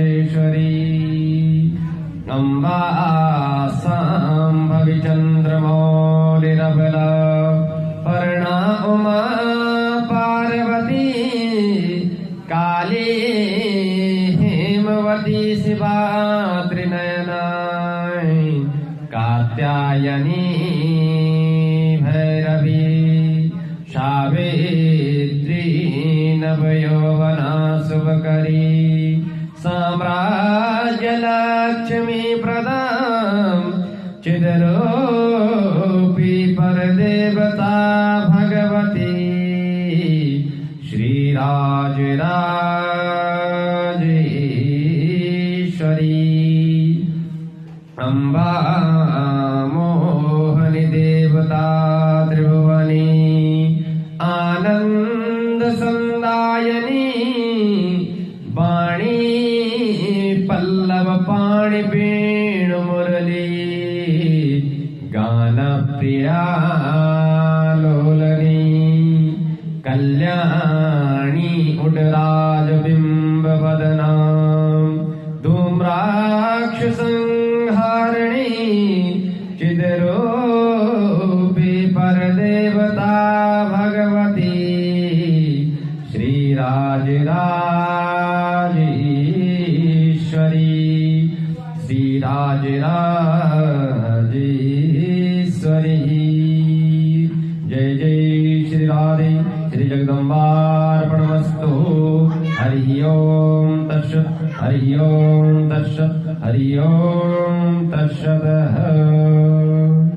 राजेश्वरी अम्बा साम्भवि चन्द्रमौलिरबला पर्णा उमा पार्वती। काली हेमवती शिवा त्रिनयनाय। कात्यायनी भैरवी। सावित्री नवयौवना शुभकरी साम्राज्यलक्ष्मी प्रदाम् चिदरूपी परदेवता भगवती। श्रीराजराजेश्वरी। अम्बा मोहनि देवता त्रिभुवनी। आनन्दसन्दायनी पाणि मुरली गानप्रिया लोलनी कल्याणी उडराजबिम्बवदना धूम्राक्षसंहारिणी चिदरूपी परदेवता भगवती। श्रीराजराजेश्वरी श्रीराजराजेश्वरिः। जय जय श्रीराधे श्रीजगदम्बार्पणमस्तु। हरिः ओं दर्श हरिः ओं दर्श हरिः ओं दर्शद